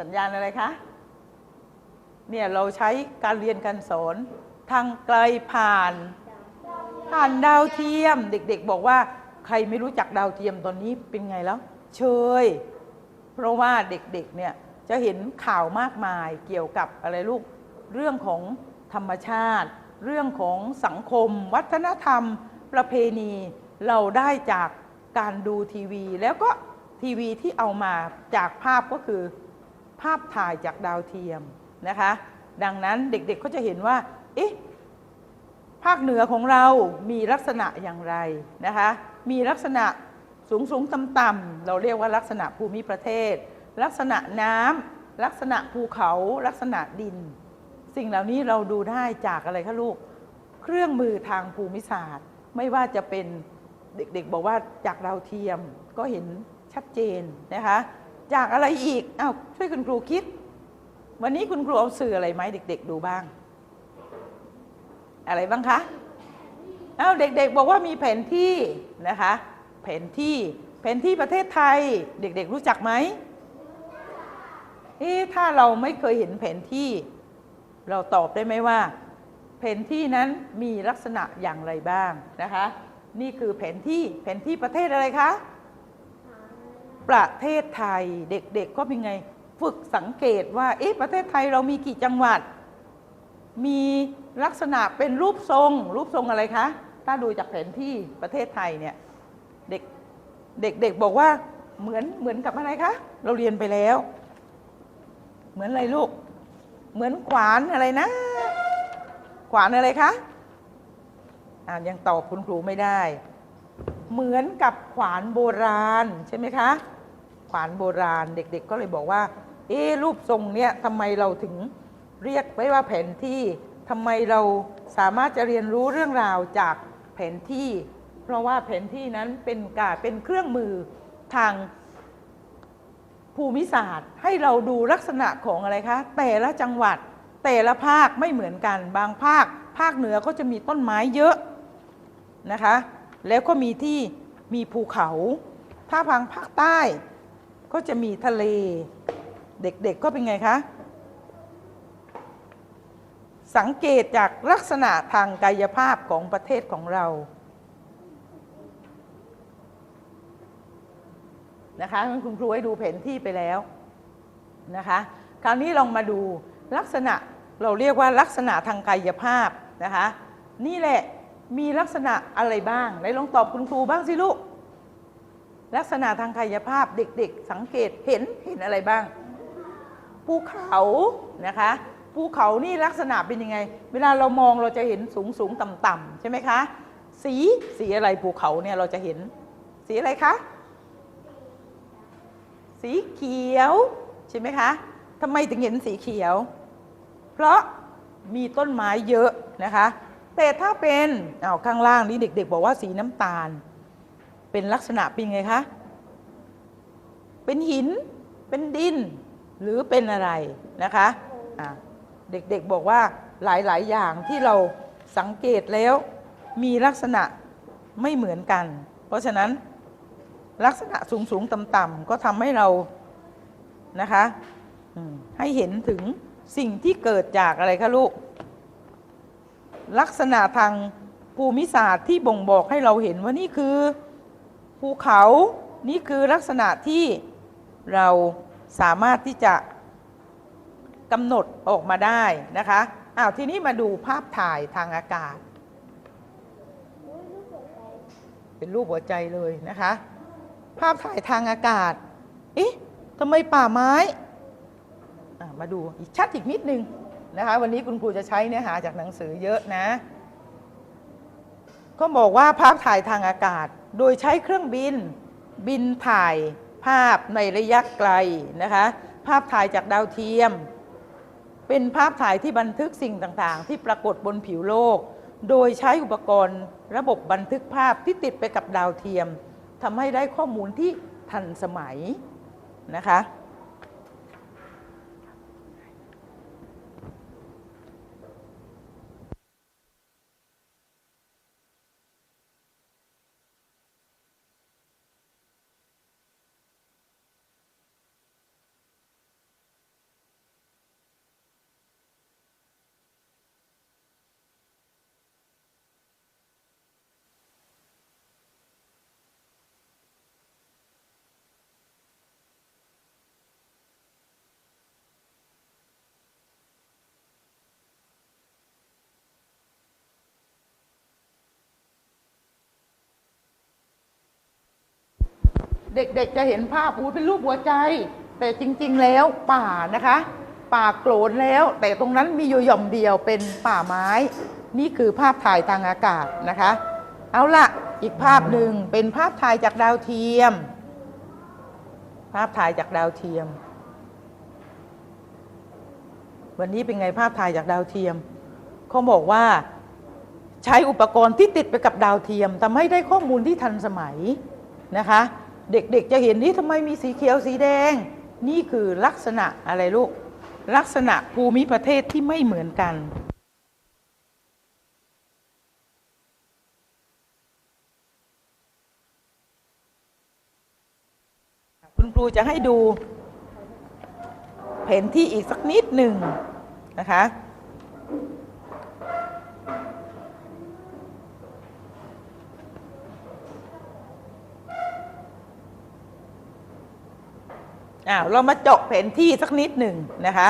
สัญญาณอะไรคะ เนี่ยเราใช้การเรียนการสอน ทางไกลผ่าน ผ่านดาวเทียม เด็กๆ บอกว่าใครไม่รู้จักดาวเทียมตอนนี้เป็นไงแล้ว เชย เพราะว่าเด็กๆ เนี่ยจะเห็นข่าวมากมายเกี่ยวกับอะไรลูก เรื่องของธรรมชาติ เรื่องของสังคม วัฒนธรรม ประเพณี เราได้จากการดูทีวี แล้วก็ทีวีที่เอามาจากภาพก็คือ ภาพถ่ายจากดาวเทียมนะคะ ดังนั้นเด็กๆก็จะเห็นว่าเอ๊ะภาคเหนือของเรามีลักษณะอย่างไรนะคะ มีลักษณะสูงสูงต่ำต่ำเราเรียกว่าลักษณะภูมิประเทศ ลักษณะน้ำลักษณะภูเขาลักษณะดิน สิ่งเหล่านี้เราดูได้จากอะไรคะลูก เครื่องมือทางภูมิศาสตร์ ไม่ว่าจะเป็นเด็กๆบอกว่าจากดาวเทียมก็เห็นชัดเจนนะคะ จากอะไรอีกอ้าวช่วยคุณครูคิด วันนี้คุณครูเอาสื่ออะไรไหมเด็ก ๆ ดูบ้าง อะไรบ้างคะเอ้าเด็ก ๆ บอกว่ามีแผนที่นะคะ แผนที่แผนที่ประเทศไทย เด็ก ๆ รู้จักไหมเอ๊ะถ้าเราไม่เคยเห็นแผนที่ เราตอบได้ไหมว่า แผนที่นั้นมีลักษณะอย่างไรบ้างนะคะ นี่คือแผนที่แผนที่ประเทศอะไรคะ ประเทศไทยเด็กๆก็เป็นไงฝึกสังเกตว่าเอ๊ะประเทศไทยเรามีกี่จังหวัด มีลักษณะเป็นรูปทรง รูปทรงอะไรคะ ถ้าดูจากแผนที่ประเทศไทยเนี่ยเด็กเด็กเด็กบอกว่าเหมือนเหมือนกับอะไรคะเราเรียนไปแล้ว เหมือนอะไรลูก เหมือนขวานอะไรนะ ขวานอะไรคะอ่ายังตอบคุณครูไม่ได้ เหมือนกับขวานโบราณใช่ไหมคะ ขวานโบราณ เด็กๆ ก็เลยบอกว่า เอ๊รูปทรงเนี่ยทำไมเราถึงเรียกไว้ว่าแผนที่ทำไมเราสามารถจะเรียนรู้เรื่องราวจากแผนที่ เพราะว่าแผนที่นั้นเป็นการเป็นเครื่องมือทางภูมิศาสตร์ ให้เราดูลักษณะของอะไรคะ แต่ละจังหวัดแต่ละภาคไม่เหมือนกัน บางภาค ภาคเหนือก็จะมีต้นไม้เยอะนะคะ แล้วก็มีที่มีภูเขา ถ้าพังภาคใต้ ก็จะมีทะเล เด็กๆก็เป็นไงคะ สังเกตจากลักษณะทางกายภาพของประเทศของเรานะคะคุณครูให้ดูแผนที่ไปแล้วนะคะ คราวนี้ลองมาดูลักษณะเราเรียกว่าลักษณะทางกายภาพนะคะ นี่แหละมีลักษณะอะไรบ้างไหนลองตอบคุณครูบ้างสิลูก ลักษณะทางกายภาพเด็กๆ สังเกตเห็นเห็นอะไรบ้าง ภูเขานะคะภูเขานี่ลักษณะเป็นยังไง เวลาเรามองเราจะเห็นสูงสูงต่ำต่ำใช่ไหมคะ สีสีอะไรภูเขาเนี่ยเราจะเห็น สีอะไรคะ สีเขียวใช่ไหมคะทำไมถึงเห็นสีเขียว เพราะมีต้นไม้เยอะนะคะ แต่ถ้าเป็นอาวข้างล่างนี้เด็ก ๆ บอกว่าสีน้ำตาล เป็นลักษณะเป็นไงคะ เป็นหิน เป็นดิน หรือเป็นอะไรนะคะะเด็กๆบอกว่าหลายๆ อย่างที่เราสังเกตแล้วมีลักษณะไม่เหมือนกัน เพราะฉะนั้นลักษณะสูงสูงๆต่ำต่ำๆก็ทำให้เรานะคะให้เห็นถึงสิ่งที่เกิดจากอะไรคะลูก ลักษณะทางภูมิศาสตร์ที่บ่งบอกให้เราเห็นว่านี่คือ ภูเขานี่คือลักษณะที่เราสามารถที่จะกำหนดออกมาได้นะคะอ้าวทีนี้มาดูภาพถ่ายทางอากาศ เป็นรูปหัวใจเลยนะคะ ภาพถ่ายทางอากาศเอ๊ะทำไมป่าไม้อะมาดูอีกชัดอีกนิดนึงนะคะ วันนี้คุณครูจะใช้เนื้อหาจากหนังสือเยอะนะ ก็บอกว่าภาพถ่ายทางอากาศ โดยใช้เครื่องบินบินถ่ายภาพในระยะไกลนะคะ ภาพถ่ายจากดาวเทียม เป็นภาพถ่ายที่บันทึกสิ่งต่างๆ ที่ปรากฏบนผิวโลก โดยใช้อุปกรณ์ ระบบบันทึกภาพที่ติดไปกับดาวเทียมทำให้ได้ข้อมูลที่ทันสมัยนะคะ เด็กๆจะเห็นภาพอูเป็นรูปหัวใจ แต่จริงๆแล้วป่านะคะ ป่าโกรนแล้ว แต่ตรงนั้นมีอยู่หย่อมเดียวเป็นป่าไม้ นี่คือภาพถ่ายทางอากาศนะคะ เอาละอีกภาพหนึ่งเป็นภาพถ่ายจากดาวเทียม ภาพถ่ายจากดาวเทียม วันนี้เป็นไงภาพถ่ายจากดาวเทียมเขาบอกว่าใช้อุปกรณ์ที่ติดไปกับดาวเทียมทำให้ได้ข้อมูลที่ทันสมัยนะคะ เด็กๆจะเห็นนี่ทำไมมีสีเขียวสีแดง นี่คือลักษณะอะไรลูก ลักษณะภูมิประเทศที่ไม่เหมือนกันคุณครูจะให้ดูแผนที่อีกสักนิดหนึ่งนะคะ อ้าวเรามาเจาะแผนที่สักนิดหนึ่งนะคะ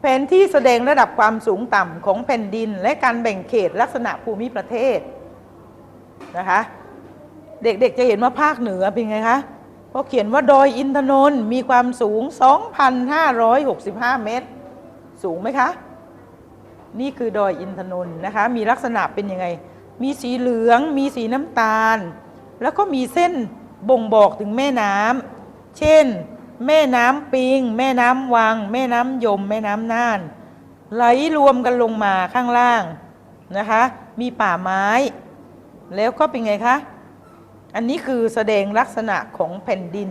แผนที่แสดงระดับความสูงต่ำของแผ่นดิน และการแบ่งเขตลักษณะภูมิประเทศนะคะ เด็กๆจะเห็นว่าภาคเหนือเป็นไงคะเพราะเขียนว่าดอยอินทนนท์มีความสูง 2,565 เมตร สูงไหมคะ นี่คือดอยอินทนนท์นะคะ มีลักษณะเป็นยังไง มีสีเหลือง มีสีน้ำตาล แล้วก็มีเส้นบ่งบอกถึงแม่น้ำเช่น แม่น้ำปิง แม่น้ำวัง แม่น้ำยม แม่น้ำน่าน ไหลรวมกันลงมาข้างล่างนะคะ มีป่าไม้ แล้วก็เป็นไงคะ อันนี้คือแสดงลักษณะของแผ่นดิน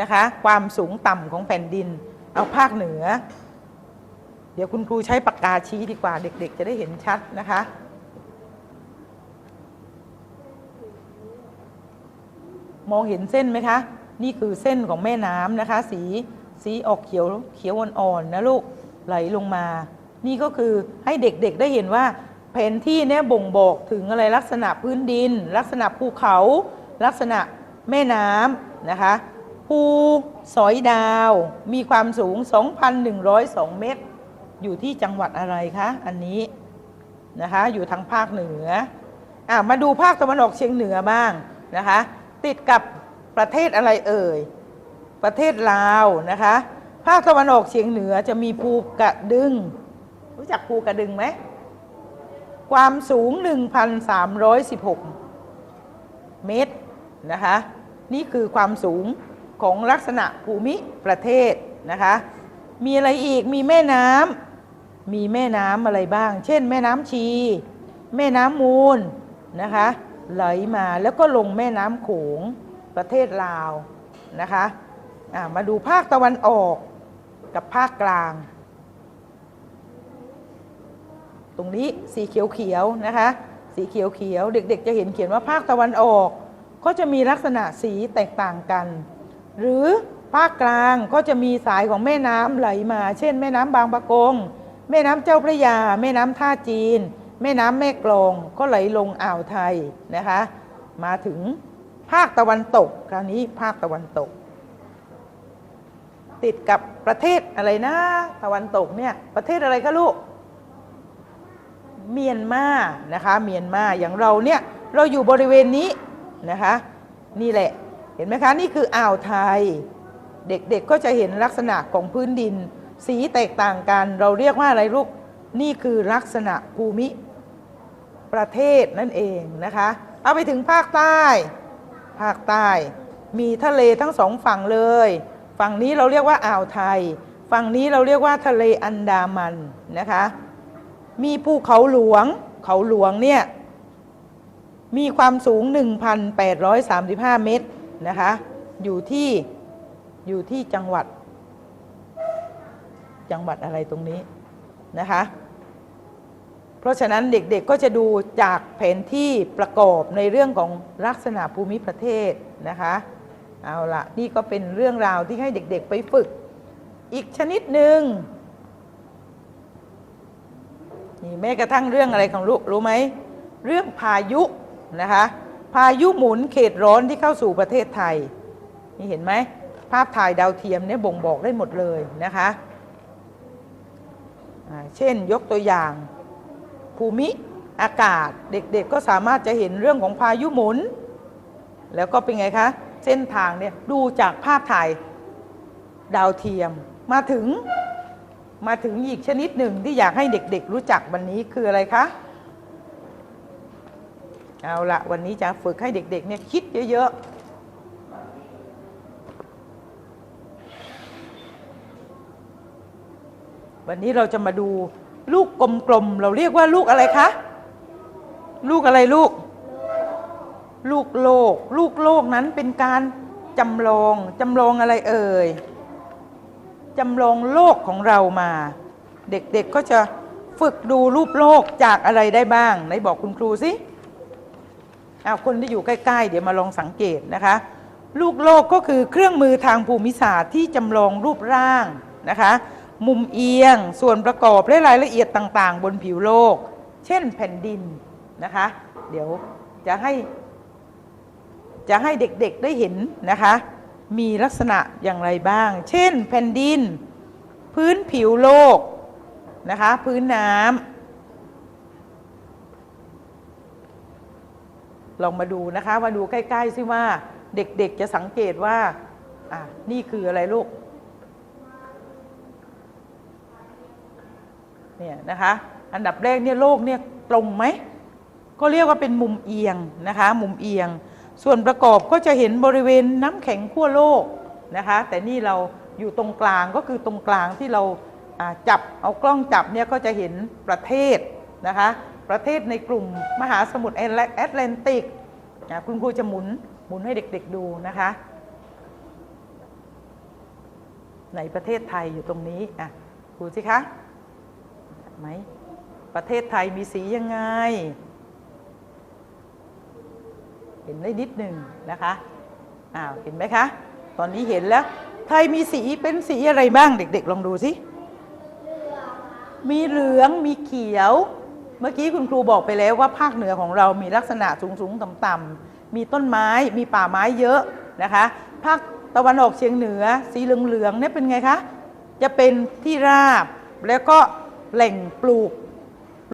นะคะ ความสูงต่ำของแผ่นดิน เอาภาคเหนือ เดี๋ยวคุณครูใช้ปากกาชี้ดีกว่าเด็ก ๆ จะได้เห็นชัดนะคะมองเห็นเส้นไหมคะ นี่คือเส้นของแม่น้ำนะคะ สีสีออกเขียวเขียวอ่อนๆนะลูกไหลลงมา นี่ก็คือให้เด็กๆได้เห็นว่าแผนที่เนี่ยบ่งบอกถึงอะไรลักษณะพื้นดิน ลักษณะภูเขา ลักษณะแม่น้ำนะคะภูสอยดาวมีความสูง 2,102 เมตร อยู่ที่จังหวัดอะไรคะอันนี้นะคะอยู่ทางภาคเหนืออะมาดูภาคตะวันออกเฉียงเหนือบ้างนะคะ ติดกับ ประเทศอะไรเอ่ย ประเทศลาวนะคะ ภาคตะวันออกเฉียงเหนือจะมีภูกระดึง รู้จักภูกระดึงไหม ความสูง 1,316 เมตรนะคะ นี่คือความสูงของลักษณะภูมิประเทศนะคะ มีอะไรอีก มีแม่น้ำ มีแม่น้ำอะไรบ้าง เช่น แม่น้ำชี แม่น้ำมูลนะคะ ไหลมาแล้วก็ลงแม่น้ำโขง ประเทศลาวนะคะมาดูภาคตะวันออกกับภาคกลาง ตรงนี้สีเขียวๆนะคะ สีเขียวๆเด็กๆ จะเห็นเขียนว่าภาคตะวันออก ก็จะมีลักษณะสีแตกต่างกัน หรือภาคกลางก็จะมีสายของแม่น้ำไหลมา เช่น แม่น้ำบางปะกง แม่น้ำเจ้าพระยา แม่น้ำท่าจีน แม่น้ำแม่กลองก็ไหลลงอ่าวไทยนะคะ มาถึง ภาคตะวันตก คราวนี้ภาคตะวันตก ติดกับประเทศอะไรนะ ตะวันตกเนี่ย ประเทศอะไรคะลูก เมียนมานะคะ เมียนมาอย่างเราเนี่ยเราอยู่บริเวณนี้นะคะ นี่แหละเห็นไหมคะนี่คืออ่าวไทย เด็กๆก็จะเห็นลักษณะของพื้นดิน สีแตกต่างกัน เราเรียกว่าอะไรลูกนี่คือลักษณะภูมิประเทศนั่นเองนะคะ เอาไปถึงภาคใต้ ภาคใต้ มีทะเลทั้งสองฝั่งเลย ฝั่งนี้เราเรียกว่าอ่าวไทย ฝั่งนี้เราเรียกว่าทะเลอันดามันนะคะ มีภูเขาหลวง เขาหลวงเนี่ยมีความสูง 1,835 เมตรนะคะ อยู่ที่อยู่ที่จังหวัด จังหวัดอะไรตรงนี้นะคะ เพราะฉะนั้นเด็กๆก็จะดูจากแผนที่ประกอบในเรื่องของลักษณะภูมิประเทศนะคะ เอาละนี่ก็เป็นเรื่องราวที่ให้เด็กๆไปฝึก อีกชนิดหนึ่งนี่แม้กระทั่งเรื่องอะไรของลูกรู้ไหมเรื่องพายุนะคะ พายุหมุนเขตร้อนที่เข้าสู่ประเทศไทย นี่เห็นไหมภาพถ่ายดาวเทียมเนี่ยบ่งบอกได้หมดเลยนะคะอ่าเช่นยกตัวอย่าง ภูมิอากาศ เด็กๆก็สามารถจะเห็นเรื่องของพายุหมุน แล้วก็เป็นไงคะ เส้นทางเนี่ยดูจากภาพถ่ายดาวเทียม มาถึงมาถึงอีกชนิดหนึ่งที่อยากให้เด็กๆ รู้จักวันนี้คืออะไรคะ เอาละวันนี้จะฝึกให้เด็กๆเนี่ยคิดเยอะๆวันนี้เราจะมาดู ลูกกลมๆ เราเรียกว่าลูกอะไรคะ ลูกอะไรลูก ลูกโลก ลูกโลกนั้นเป็นการจำลองจำลองอะไรเอ่ยจำลองโลกของเรามา เด็กๆก็จะฝึกดูรูปโลกจากอะไรได้บ้างไหนบอกคุณครูสิเอาคนที่อยู่ใกล้ๆ เดี๋ยวมาลองสังเกตนะคะ ลูกโลกก็คือเครื่องมือทางภูมิศาสตร์ที่จำลองรูปร่างนะคะ มุมเอียง ส่วนประกอบและรายละเอียดต่าง ๆ บนผิวโลก เช่นแผ่นดินนะคะ เดี๋ยวจะให้ จะให้เด็กๆได้เห็นนะคะ มีลักษณะอย่างไรบ้าง เช่น แผ่นดิน พื้นผิวโลกนะคะ พื้นน้ำลองมาดูนะคะ มาดูใกล้ ๆ ซิว่าเด็กๆจะสังเกตว่า อะ นี่คืออะไรลูก เนี่ยนะคะอันดับแรกเนี่ยโลกเนี่ยตรงไหมก็เรียกว่าเป็นมุมเอียงนะคะมุมเอียง ส่วนประกอบก็จะเห็นบริเวณน้ำแข็งขั้วโลกนะคะแต่นี่เราอยู่ตรงกลางก็คือตรงกลางที่เราจับเอากล้องจับเนี่ยก็จะเห็นประเทศนะคะประเทศในกลุ่มมหาสมุทรแอตแลนติกคุณครูจะหมุนหมุนให้เด็กๆดูนะคะในประเทศไทยอยู่ตรงนี้อะดูสิคะ ไหม ประเทศไทยมีสียังไง เห็นได้นิดหนึ่งนะคะอ้าวเห็นไหมคะ ตอนนี้เห็นแล้ว ไทยมีสีเป็นสีอะไรบ้างเด็ก ๆ ลองดูสิมีเหลืองมีเขียว เมื่อกี้คุณครูบอกไปแล้วว่าภาคเหนือของเรามีลักษณะสูงสูงต่ำต่ำๆมีต้นไม้มีป่าไม้เยอะนะคะ ภาคตะวันออกเฉียงเหนือ สีเหลืองๆเนี่ยเป็นไงคะ จะเป็นที่ราบแล้วก็ แหล่งปลูก